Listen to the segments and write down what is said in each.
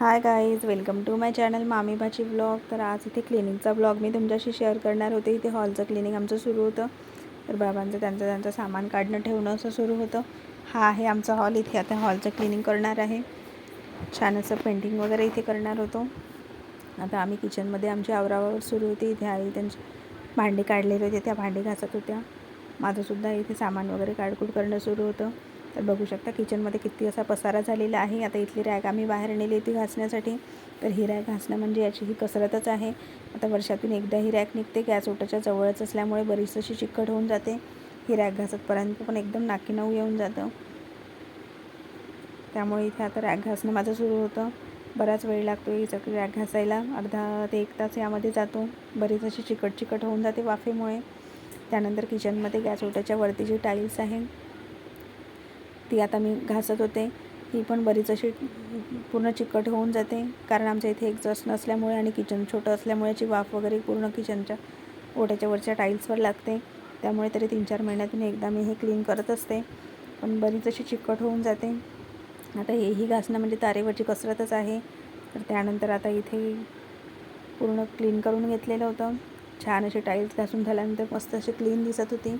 Hi guys welcome to my channel मामीबाची blog. तर आज इथे क्लिनिकचा ब्लॉग मी तुमच्याशी शेअर करणार होते. इथे हॉलचं क्लिनिक आमचं सुरू होतं. तर बाबांचं त्यांचं त्यांचं सामान काढणं ठेवणं असं सुरू होतं. हा आहे आमचा हॉल. इथे आता हॉलचं क्लिनिंग करणार आहे. छान असं पेंटिंग वगैरे इथे करणार होतो. आता आम्ही किचनमध्ये आमची आवरावर सुरू होती. इथे आई त्यांची भांडी काढलेली होती. त्या भांडी घासत होत्या. माझंसुद्धा इथे सामान वगैरे काढकूड करणं सुरू होतं. तर बघू शकता किचनमध्ये किती असा पसारा झालेला आहे. आता इथली रॅग आम्ही बाहेर नेली होती घासण्यासाठी. तर ही रॅग घासणं म्हणजे याची ही कसरतच आहे. आता वर्षातून एकदा ही रॅग निघते. गॅस ओटाच्या जवळच असल्यामुळे बरीच अशी चिकट होऊन जाते. ही रॅग घासतपर्यंत पण एकदम नाकी नऊ येऊन जातं. त्यामुळे इथे आता रॅग घासणं माझं सुरू होतं. बराच वेळ लागतो ही सगळी रॅग घासायला. अर्धा ते एक तास यामध्ये जातो. बरीच अशी चिकट चिकट होऊन जाते वाफेमुळे. त्यानंतर किचनमध्ये गॅस ओट्याच्या वरती जी टाईल्स आहे ती आता मी घासत होते. ही पण बरीच अशी पूर्ण चिकट होऊन जाते. कारण आमच्या इथे एक जस्ट नसल्यामुळे आणि किचन छोटं असल्यामुळे याची वाफ वगैरे पूर्ण किचनच्या ओट्याच्या वरच्या टाईल्सवर लागते. त्यामुळे तरी तीन चार महिन्यातून एकदा मी हे क्लीन करत असते. पण बरीच अशी चिकट होऊन जाते. आता हेही घासणं म्हणजे तारेवरची कसरतच आहे. तर त्यानंतर आता इथे पूर्ण क्लीन करून घेतलेलं होतं. छान अशी टाईल्स घासून झाल्यानंतर मस्त अशी क्लीन दिसत होती.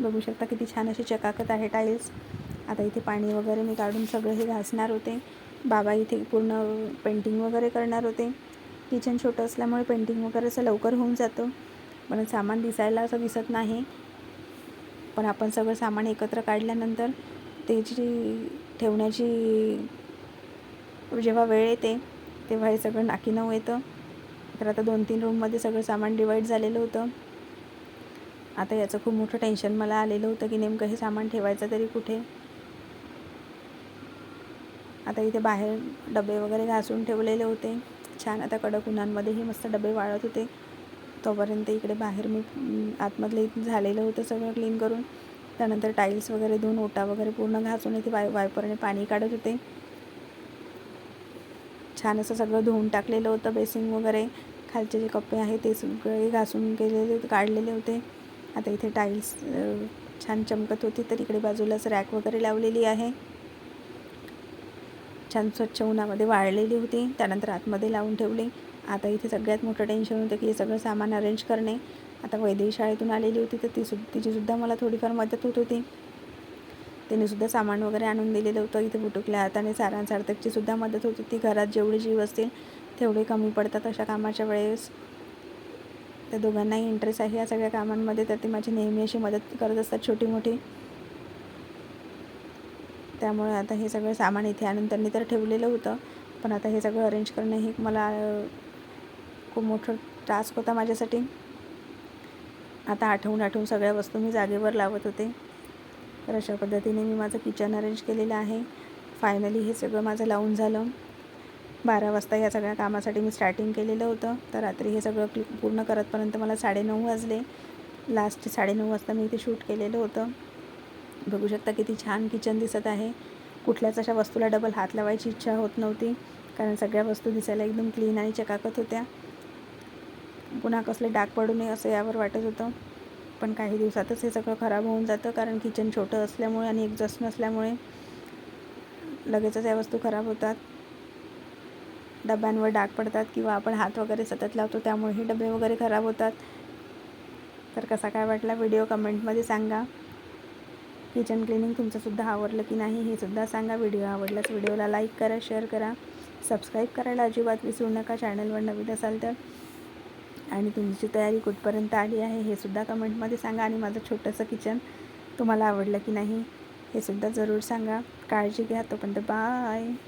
बघू शकता किती छान अशी चकाकत आहे टाईल्स आता इथे पाणी वगैरे मी काढून सगळं हे घासणार होते. बाबा इथे पूर्ण पेंटिंग वगैरे करणार होते. किचन छोटं असल्यामुळे पेंटिंग वगैरे असं लवकर होऊन जातं. पण सामान दिसायला असं दिसत नाही. पण आपण सगळं सामान एकत्र काढल्यानंतर त्याची ठेवण्याची जेव्हा वेळ येते तेव्हा हे सगळं नाकीनं येतं तर आता दोन तीन रूममध्ये सगळं सामान डिवाईड झालेलं होतं. आता याचं खूप मोठं टेन्शन मला आलेलं होतं की नेमकं हे सामान ठेवायचं तरी कुठे? आता इथे बाहेर डबे वगैरे घासून ठेवलेले होते. छान आता कडक उन्हांमध्येही मस्त डबे वाळत होते. तोपर्यंत इकडे बाहेर मी आतमधले झालेलं होतं सगळं क्लीन करून. त्यानंतर टाईल्स वगैरे धुवून ओटा वगैरे पूर्ण घासून इथे वाय वायपरने पाणी काढत होते. छान असं सगळं धुवून टाकलेलं होतं बेसिंग वगैरे. खालचे जे कप्पे आहे ते सगळे घासून केलेले काढलेले होते. आता इथे टाईल्स छान चमकत होती. तर इकडे बाजूलाच रॅक वगैरे लावलेली आहे. छान स्वच्छ उन्हामध्ये वाळलेली होती. त्यानंतर आतमध्ये लावून ठेवली. आता इथे सगळ्यात मोठं टेन्शन होतं की हे सगळं सामान अरेंज करणे. आता वैदेही शाळेतून आलेली होती तर ती सु तिचीसुद्धा मला थोडीफार मदत होत होती. तिनेसुद्धा सामान वगैरे आणून दिलेलं होतं. इथे बुटुकल्या हाताने सारांण मदत होत होती. घरात जेवढे जीव असतील तेवढे कमी पडतात अशा कामाच्या वेळेस. त्या दोघांनाही इंटरेस्ट आहे या सगळ्या कामांमध्ये. तर ती माझी नेहमी अशी मदत करत असतात छोटी मोठी त्यामुळे आता हे सगळं सामान इथे आणून त्यांनी तर ठेवलेलं होतं. पण आता हे सगळं अरेंज करणं हे मला खूप मोठं टास्क होता माझ्यासाठी. आता आठवून आठवून सगळ्या वस्तू मी जागेवर लावत होते. तर अशा पद्धतीने मी माझं किचन अरेंज केलेलं आहे. फायनली हे सगळं माझं लावून झालं. बारा वाजता या सगळ्या कामासाठी मी स्टार्टिंग केलेलं होतं. तर रात्री हे सगळं क्लिक पूर्ण करतपर्यंत मला साडेनऊ वाजले. लास्ट साडेनऊ वाजता मी इथे शूट केलेलं होतं. बघू शकता किती छान किचन दिसत आहे. कुठल्याच अशा वस्तूला डबल हात लावायची इच्छा होत नव्हती. कारण सगळ्या वस्तू दिसायला एकदम क्लीन आणि चकाकत होत्या. पुन्हा कसले डाग पडू नये असं यावर वाटत होतं. पण काही दिवसातच हे सगळं खराब होऊन जातं कारण किचन छोटं असल्यामुळे आणि एक्झॉस्ट नसल्यामुळे लगेचच या वस्तू खराब होतात. डब्यांवर डाग पडतात किंवा आपण हात वगैरे सतत लावतो त्यामुळेही डबे वगैरे खराब होतात. तर कसा काय वाटला व्हिडिओ कमेंटमध्ये सांगा. किचन क्लिनिंग तुमचंसुद्धा आवडलं की नाही हे सुद्धा सांगा. व्हिडिओ आवडल्यास व्हिडिओला लाईक करा शेअर करा. सबस्क्राईब करायला अजिबात विसरू नका. चॅनलवर नवीन असाल तर. आणि तुमची तयारी कुठपर्यंत आली आहे हे सुद्धा कमेंटमध्ये सांगा. आणि माझं छोटंसं किचन तुम्हाला आवडलं की नाही हे सुद्धा जरूर सांगा. काळजी घ्या तोपर्यंत बाय.